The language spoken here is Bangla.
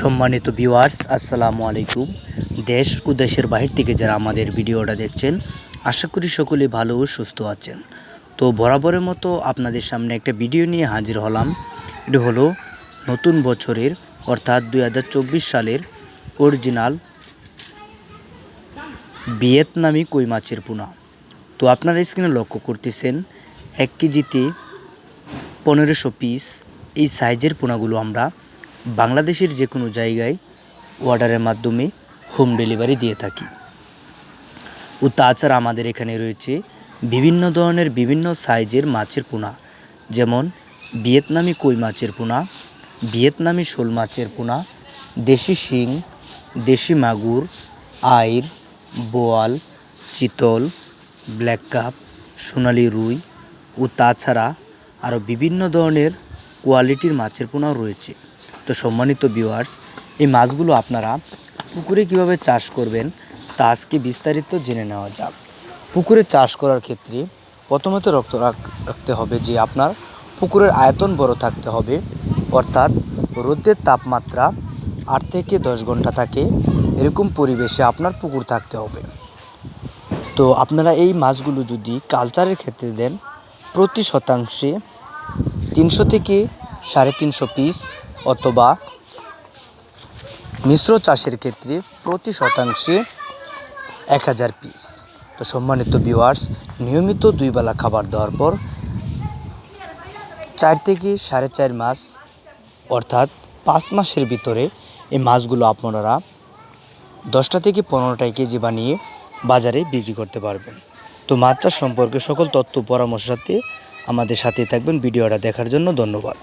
সম্মানিত ভিউয়ার্স আসসালামু আলাইকুম। দেশ ও দেশের বাহির থেকে যারা আমাদের ভিডিওটা দেখছেন, আশা করি সকলে ভালো ও সুস্থ আছেন। তো বরাবরের মতো আপনাদের সামনে একটা ভিডিও নিয়ে হাজির হলাম। এটি হলো নতুন বছরের, অর্থাৎ দু হাজার চব্বিশ সালের অরিজিনাল ভিয়েতনামি কই মাছের পোনা। তো আপনারা স্ক্রিনে লক্ষ্য করতেছেন, এক কেজিতে পনেরোশো পিস এই সাইজের পোনাগুলো আমরা বাংলাদেশের যে কোনো জায়গায় অর্ডারের মাধ্যমে হোম ডেলিভারি দিয়ে থাকি। ও তাছাড়া আমাদের এখানে রয়েছে বিভিন্ন ধরনের বিভিন্ন সাইজের মাছের পোনা, যেমন ভিয়েতনামি কই মাছের পোনা, ভিয়েতনামি শোল মাছের পোনা, দেশি শিং, দেশি মাগুর, আইর, বোয়াল, চিতল, ব্ল্যাক কাপ, সোনালি রুই ও তাছাড়া আরও বিভিন্ন ধরনের কোয়ালিটির মাছের পোনাও রয়েছে। তো সম্মানিত ভিউয়ার্স এই মাছগুলো আপনারা পুকুরে কীভাবে চাষ করবেন, তা আজকে বিস্তারিত জেনে নেওয়া যাক। পুকুরে চাষ করার ক্ষেত্রে প্রথমত রক্ত রাখতে হবে যে আপনার পুকুরের আয়তন বড় থাকতে হবে, অর্থাৎ রোদের তাপমাত্রা আট থেকে দশ ঘণ্টা থাকে, এরকম পরিবেশে আপনার পুকুর থাকতে হবে। তো আপনারা এই মাছগুলো যদি কালচারের ক্ষেত্রে দেন, প্রতি শতাংশে তিনশো থেকে সাড়ে তিনশো পিস অথবা মিশ্র চাষের ক্ষেত্রে প্রতি শতাংশে এক হাজার পিস তো সম্মানিত ভিউয়ার্স নিয়মিত দুই বেলা খাবার দেওয়ার পর চার থেকে সাড়ে চার মাস অর্থাৎ পাঁচ মাসের ভিতরে এই মাছগুলো আপনারা দশটা থেকে পনেরোটাই কেজি বানিয়ে বাজারে বিক্রি করতে পারবেন। তো মাছ চাষ সম্পর্কে সকল তথ্য পরামর্শ সাথে আমাদের সাথে থাকবেন ভিডিওটা দেখার জন্য ধন্যবাদ।